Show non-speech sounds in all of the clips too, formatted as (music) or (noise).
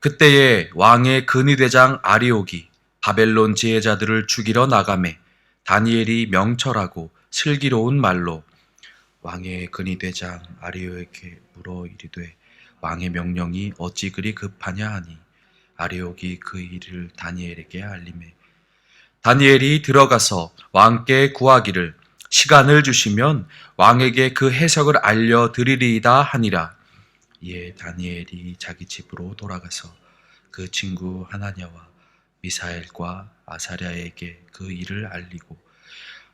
그때에 왕의 근위대장 아리옥이 바벨론 지혜자들을 죽이러 나가매 다니엘이 명철하고 슬기로운 말로 왕의 근위대장 아리옥에게 물어 이르되 왕의 명령이 어찌 그리 급하냐 하니 아리옥이 그 일을 다니엘에게 알림해 다니엘이 들어가서 왕께 구하기를 시간을 주시면 왕에게 그 해석을 알려 드리리이다 하니라. 이에 다니엘이 자기 집으로 돌아가서 그 친구 하나냐와 미사엘과 아사랴에게 그 일을 알리고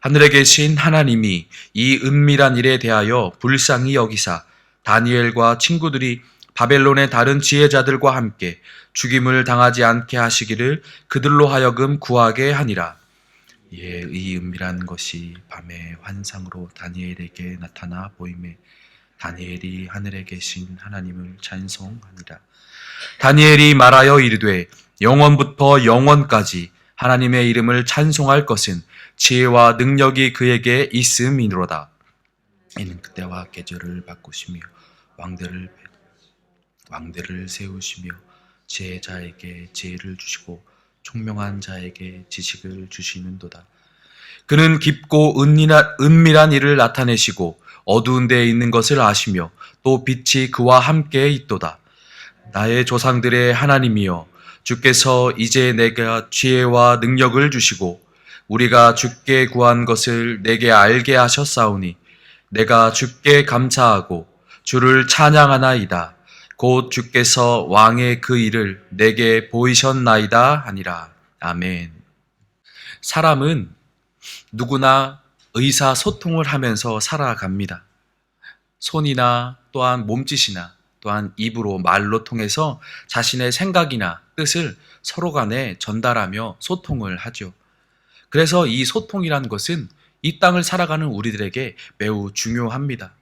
하늘에 계신 하나님이 이 은밀한 일에 대하여 불쌍히 여기사 다니엘과 친구들이 바벨론의 다른 지혜자들과 함께 죽임을 당하지 않게 하시기를 그들로 하여금 구하게 하니라. 이에 이 은밀한 것이 밤의 환상으로 다니엘에게 나타나 보임에 다니엘이 하늘에 계신 하나님을 찬송하니라. 다니엘이 말하여 이르되 영원부터 영원까지 하나님의 이름을 찬송할 것은 지혜와 능력이 그에게 있음이로다. 이는 그때와 계절을 바꾸시며 왕들을 왕들을 세우시며 지혜자에게 지혜를 주시고 총명한 자에게 지식을 주시는도다. 그는 깊고 은밀한, 은밀한 일을 나타내시고 어두운 데에 있는 것을 아시며 또 빛이 그와 함께 있도다. 나의 조상들의 하나님이여 주께서 이제 내가 지혜와 능력을 주시고 우리가 주께 구한 것을 내게 알게 하셨사오니 내가 주께 감사하고 주를 찬양하나이다. 곧 주께서 왕의 그 일을 내게 보이셨나이다 하니라. 아멘. 사람은 누구나 의사소통을 하면서 살아갑니다. 손이나 또한 몸짓이나 또한 입으로 말로 통해서 자신의 생각이나 뜻을 서로 간에 전달하며 소통을 하죠. 그래서 이 소통이라는 것은 이 땅을 살아가는 우리들에게 매우 중요합니다.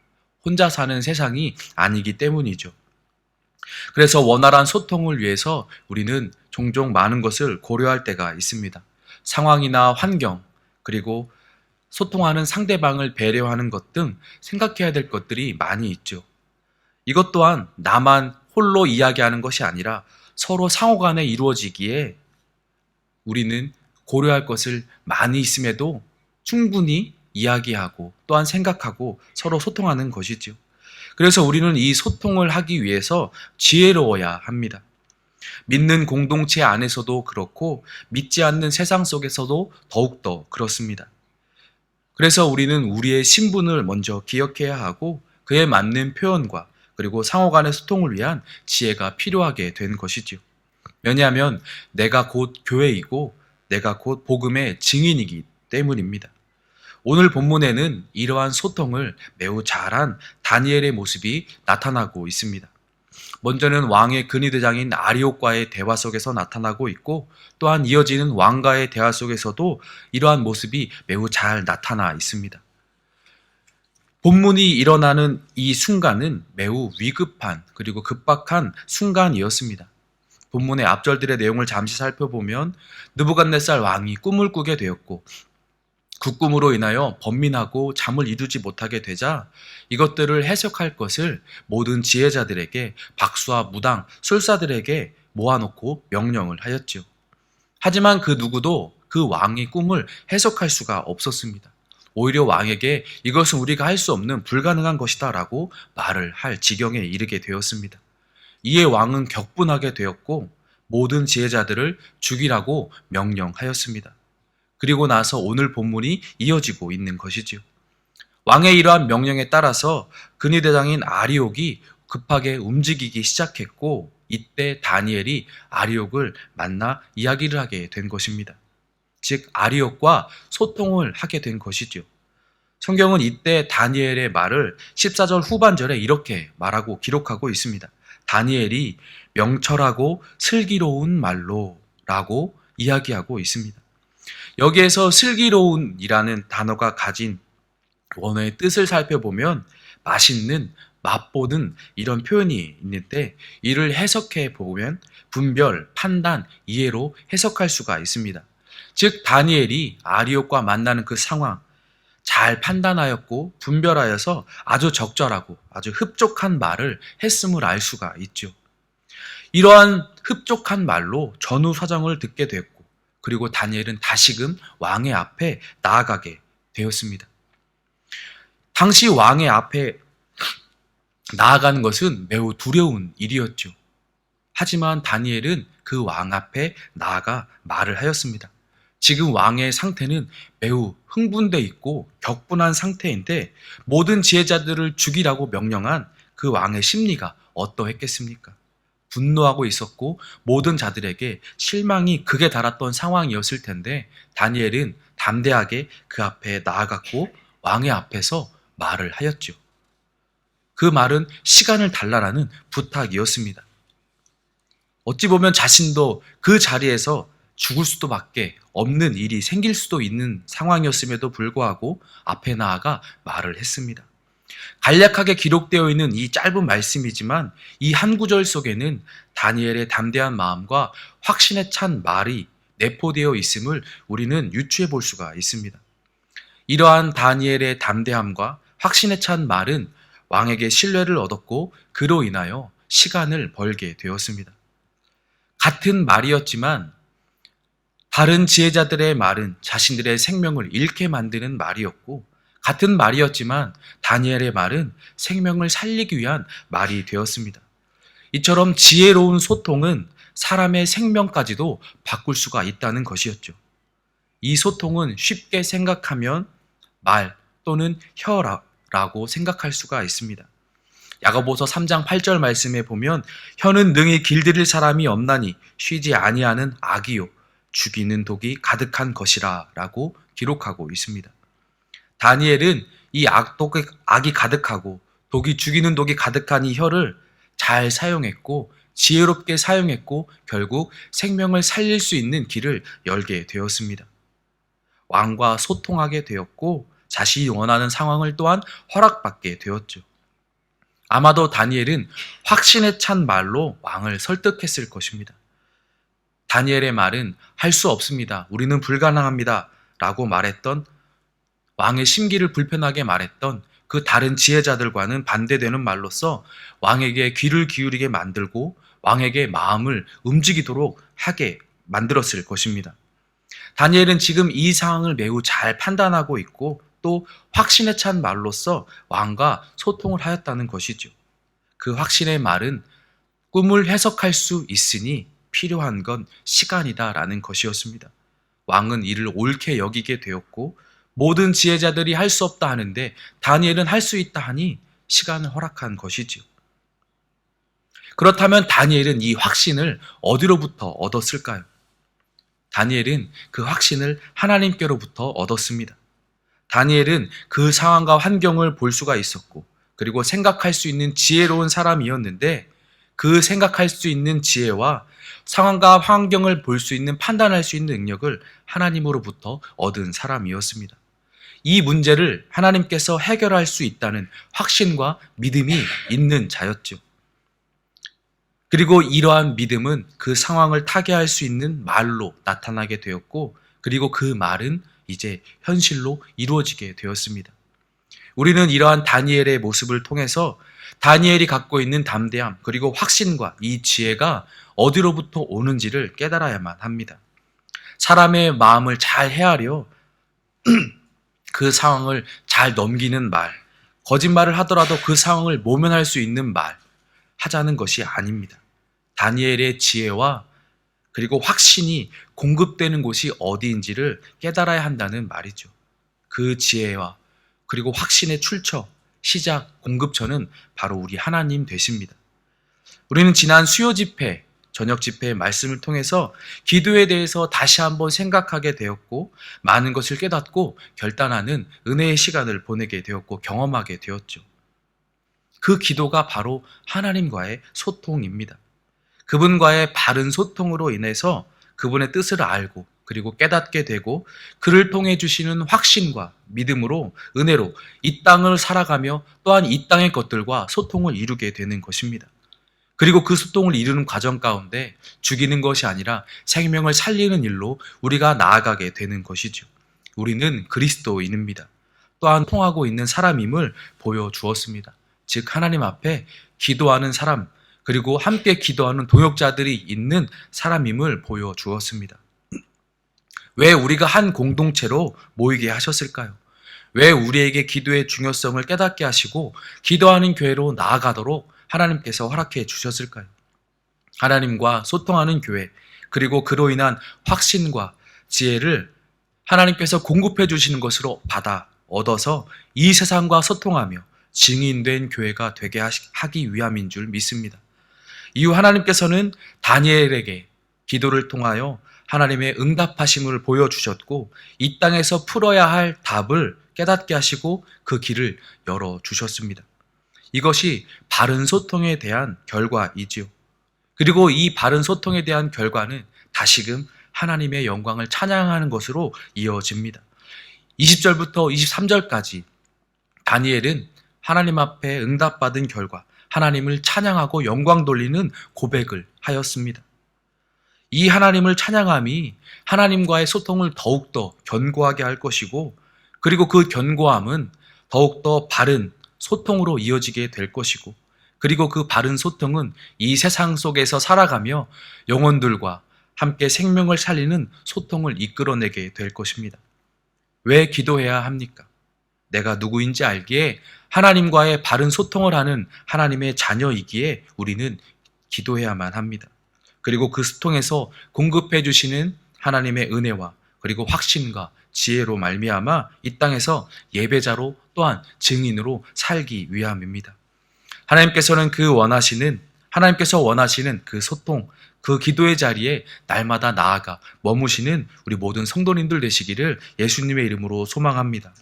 혼자 사는 세상이 아니기 때문이죠. 그래서 원활한 소통을 위해서 우리는 종종 많은 것을 고려할 때가 있습니다. 상황이나 환경, 그리고 소통하는 상대방을 배려하는 것 등 생각해야 될 것들이 많이 있죠. 이것 또한 나만 홀로 이야기하는 것이 아니라 서로 상호 간에 이루어지기에 우리는 고려할 것을 많이 있음에도 충분히 이야기하고 또한 생각하고 서로 소통하는 것이죠. 그래서 우리는 이 소통을 하기 위해서 지혜로워야 합니다. 믿는 공동체 안에서도 그렇고 믿지 않는 세상 속에서도 더욱더 그렇습니다. 그래서 우리는 우리의 신분을 먼저 기억해야 하고 그에 맞는 표현과 그리고 상호 간의 소통을 위한 지혜가 필요하게 된 것이지요. 왜냐하면 내가 곧 교회이고 내가 곧 복음의 증인이기 때문입니다. 오늘 본문에는 이러한 소통을 매우 잘한 다니엘의 모습이 나타나고 있습니다. 먼저는 왕의 근위대장인 아리옥과의 대화 속에서 나타나고 있고 또한 이어지는 왕과의 대화 속에서도 이러한 모습이 매우 잘 나타나 있습니다. 본문이 일어나는 이 순간은 매우 위급한 그리고 급박한 순간이었습니다. 본문의 앞절들의 내용을 잠시 살펴보면 느부갓네살 왕이 꿈을 꾸게 되었고 그 꿈으로 인하여 번민하고 잠을 이루지 못하게 되자 이것들을 해석할 것을 모든 지혜자들에게 박수와 무당, 술사들에게 모아놓고 명령을 하였지요. 하지만 그 누구도 그 왕의 꿈을 해석할 수가 없었습니다. 오히려 왕에게 이것은 우리가 할 수 없는 불가능한 것이다 라고 말을 할 지경에 이르게 되었습니다. 이에 왕은 격분하게 되었고 모든 지혜자들을 죽이라고 명령하였습니다. 그리고 나서 오늘 본문이 이어지고 있는 것이지요. 왕의 이러한 명령에 따라서 근위대장인 아리옥이 급하게 움직이기 시작했고 이때 다니엘이 아리옥을 만나 이야기를 하게 된 것입니다. 즉 아리옥과 소통을 하게 된 것이죠. 성경은 이때 다니엘의 말을 14절 후반절에 이렇게 말하고 기록하고 있습니다. 다니엘이 명철하고 슬기로운 말로 라고 이야기하고 있습니다. 여기에서 슬기로운이라는 단어가 가진 원어의 뜻을 살펴보면 맛있는, 맛보는 이런 표현이 있는데 이를 해석해 보면 분별, 판단, 이해로 해석할 수가 있습니다. 즉 다니엘이 아리옥과 만나는 그 상황 잘 판단하였고 분별하여서 아주 적절하고 아주 흡족한 말을 했음을 알 수가 있죠. 이러한 흡족한 말로 전후 사정을 듣게 되었고 그리고 다니엘은 다시금 왕의 앞에 나아가게 되었습니다. 당시 왕의 앞에 나아가는 것은 매우 두려운 일이었죠. 하지만 다니엘은 그 왕 앞에 나아가 말을 하였습니다. 지금 왕의 상태는 매우 흥분돼 있고 격분한 상태인데 모든 지혜자들을 죽이라고 명령한 그 왕의 심리가 어떠했겠습니까? 분노하고 있었고 모든 자들에게 실망이 극에 달았던 상황이었을 텐데 다니엘은 담대하게 그 앞에 나아갔고 왕의 앞에서 말을 하였죠. 그 말은 시간을 달라라는 부탁이었습니다. 어찌 보면 자신도 그 자리에서 죽을 수도 밖에 없는 일이 생길 수도 있는 상황이었음에도 불구하고 앞에 나아가 말을 했습니다. 간략하게 기록되어 있는 이 짧은 말씀이지만 이 한 구절 속에는 다니엘의 담대한 마음과 확신에 찬 말이 내포되어 있음을 우리는 유추해 볼 수가 있습니다. 이러한 다니엘의 담대함과 확신에 찬 말은 왕에게 신뢰를 얻었고 그로 인하여 시간을 벌게 되었습니다. 같은 말이었지만 다른 지혜자들의 말은 자신들의 생명을 잃게 만드는 말이었고 같은 말이었지만 다니엘의 말은 생명을 살리기 위한 말이 되었습니다. 이처럼 지혜로운 소통은 사람의 생명까지도 바꿀 수가 있다는 것이었죠. 이 소통은 쉽게 생각하면 말 또는 혀라고 생각할 수가 있습니다. 야고보서 3장 8절 말씀에 보면 혀는 능히 길들일 사람이 없나니 쉬지 아니하는 악이요 죽이는 독이 가득한 것이라라고 기록하고 있습니다. 다니엘은 이 악독의 악이 가득하고 독이 죽이는 독이 가득한 이 혀를 잘 사용했고 지혜롭게 사용했고 결국 생명을 살릴 수 있는 길을 열게 되었습니다. 왕과 소통하게 되었고 자신이 원하는 상황을 또한 허락받게 되었죠. 아마도 다니엘은 확신에 찬 말로 왕을 설득했을 것입니다. 다니엘의 말은 할 수 없습니다. 우리는 불가능합니다. 라고 말했던 왕의 심기를 불편하게 말했던 그 다른 지혜자들과는 반대되는 말로써 왕에게 귀를 기울이게 만들고 왕에게 마음을 움직이도록 하게 만들었을 것입니다. 다니엘은 지금 이 상황을 매우 잘 판단하고 있고 또 확신에 찬 말로써 왕과 소통을 하였다는 것이죠. 그 확신의 말은 꿈을 해석할 수 있으니 필요한 건 시간이다라는 것이었습니다. 왕은 이를 옳게 여기게 되었고 모든 지혜자들이 할 수 없다 하는데 다니엘은 할 수 있다 하니 시간을 허락한 것이지요. 그렇다면 다니엘은 이 확신을 어디로부터 얻었을까요? 다니엘은 그 확신을 하나님께로부터 얻었습니다. 다니엘은 그 상황과 환경을 볼 수가 있었고, 그리고 생각할 수 있는 지혜로운 사람이었는데, 그 생각할 수 있는 지혜와 상황과 환경을 볼 수 있는 판단할 수 있는 능력을 하나님으로부터 얻은 사람이었습니다. 이 문제를 하나님께서 해결할 수 있다는 확신과 믿음이 있는 자였죠. 그리고 이러한 믿음은 그 상황을 타개할 수 있는 말로 나타나게 되었고, 그리고 그 말은 이제 현실로 이루어지게 되었습니다. 우리는 이러한 다니엘의 모습을 통해서 다니엘이 갖고 있는 담대함, 그리고 확신과 이 지혜가 어디로부터 오는지를 깨달아야만 합니다. 사람의 마음을 잘 헤아려 (clears throat) 그 상황을 잘 넘기는 말, 거짓말을 하더라도 그 상황을 모면할 수 있는 말, 하자는 것이 아닙니다. 다니엘의 지혜와 그리고 확신이 공급되는 곳이 어디인지를 깨달아야 한다는 말이죠. 그 지혜와 그리고 확신의 출처, 시작, 공급처는 바로 우리 하나님 되십니다. 우리는 지난 수요 집회, 저녁 집회의 말씀을 통해서 기도에 대해서 다시 한번 생각하게 되었고, 많은 것을 깨닫고 결단하는 은혜의 시간을 보내게 되었고, 경험하게 되었죠. 그 기도가 바로 하나님과의 소통입니다. 그분과의 바른 소통으로 인해서 그분의 뜻을 알고 그리고 깨닫게 되고 그를 통해 주시는 확신과 믿음으로 은혜로 이 땅을 살아가며 또한 이 땅의 것들과 소통을 이루게 되는 것입니다. 그리고 그 소통을 이루는 과정 가운데 죽이는 것이 아니라 생명을 살리는 일로 우리가 나아가게 되는 것이죠. 우리는 그리스도인입니다. 또한 통하고 있는 사람임을 보여주었습니다. 즉 하나님 앞에 기도하는 사람 그리고 함께 기도하는 동역자들이 있는 사람임을 보여주었습니다. 왜 우리가 한 공동체로 모이게 하셨을까요? 왜 우리에게 기도의 중요성을 깨닫게 하시고 기도하는 교회로 나아가도록 하나님께서 허락해 주셨을까요? 하나님과 소통하는 교회, 그리고 그로 인한 확신과 지혜를 하나님께서 공급해 주시는 것으로 받아 얻어서 이 세상과 소통하며 증인된 교회가 되게 하기 위함인 줄 믿습니다. 이후 하나님께서는 다니엘에게 기도를 통하여 하나님의 응답하심을 보여주셨고 이 땅에서 풀어야 할 답을 깨닫게 하시고 그 길을 열어 주셨습니다. 이것이 바른 소통에 대한 결과이지요. 그리고 이 바른 소통에 대한 결과는 다시금 하나님의 영광을 찬양하는 것으로 이어집니다. 20절부터 23절까지 다니엘은 하나님 앞에 응답받은 결과 하나님을 찬양하고 영광 돌리는 고백을 하였습니다. 이 하나님을 찬양함이 하나님과의 소통을 더욱더 견고하게 할 것이고 그리고 그 견고함은 더욱더 바른 소통으로 이어지게 될 것이고 그리고 그 바른 소통은 이 세상 속에서 살아가며 영혼들과 함께 생명을 살리는 소통을 이끌어내게 될 것입니다. 왜 기도해야 합니까? 내가 누구인지 알기에 하나님과의 바른 소통을 하는 하나님의 자녀이기에 우리는 기도해야만 합니다. 그리고 그 소통에서 공급해 주시는 하나님의 은혜와 그리고 확신과 지혜로 말미암아 이 땅에서 예배자로 또한 증인으로 살기 위함입니다. 하나님께서는 그 원하시는 하나님께서 원하시는 그 소통, 그 기도의 자리에 날마다 나아가 머무시는 우리 모든 성도님들 되시기를 예수님의 이름으로 소망합니다.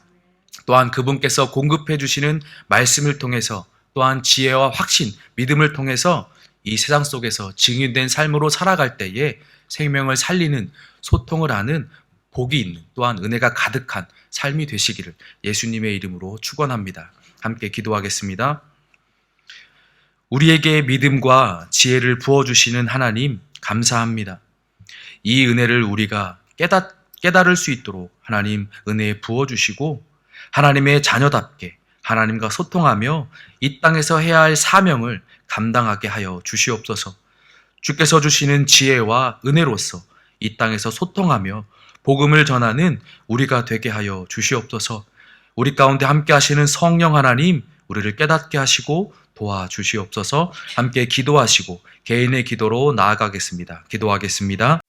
또한 그분께서 공급해 주시는 말씀을 통해서 또한 지혜와 확신, 믿음을 통해서 이 세상 속에서 증인된 삶으로 살아갈 때에 생명을 살리는 소통을 하는 복이 있는 또한 은혜가 가득한 삶이 되시기를 예수님의 이름으로 축원합니다. 함께 기도하겠습니다. 우리에게 믿음과 지혜를 부어 주시는 하나님, 감사합니다. 이 은혜를 우리가 깨닫, 깨달을 수 있도록 하나님 은혜 부어 주시고, 하나님의 자녀답게 하나님과 소통하며 이 땅에서 해야 할 사명을 감당하게 하여 주시옵소서. 주께서 주시는 지혜와 은혜로서 이 땅에서 소통하며 복음을 전하는 우리가 되게 하여 주시옵소서. 우리 가운데 함께 하시는 성령 하나님, 우리를 깨닫게 하시고 도와주시옵소서 함께 기도하시고 개인의 기도로 나아가겠습니다. 기도하겠습니다.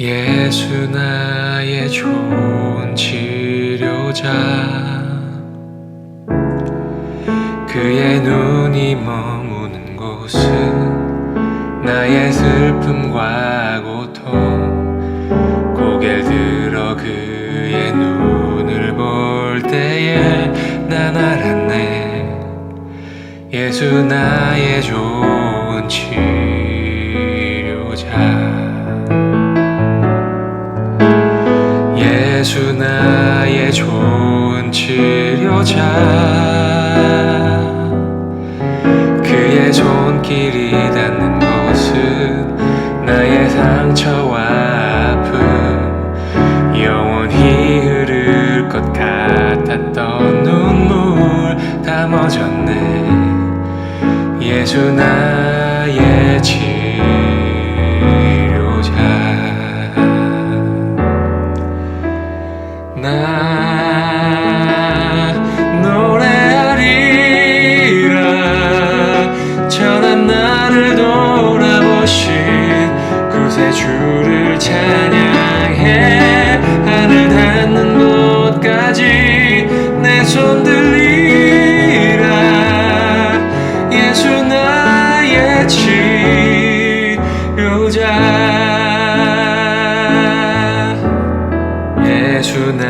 예수 나의 좋 은 치료자. 그의 눈이 머무는 곳은 나의 슬픔과 고통. 고개를 들어 그의 눈을 볼 때에 난 알았네. 예수 나의 좋은 치 멎었네 예수 나 예수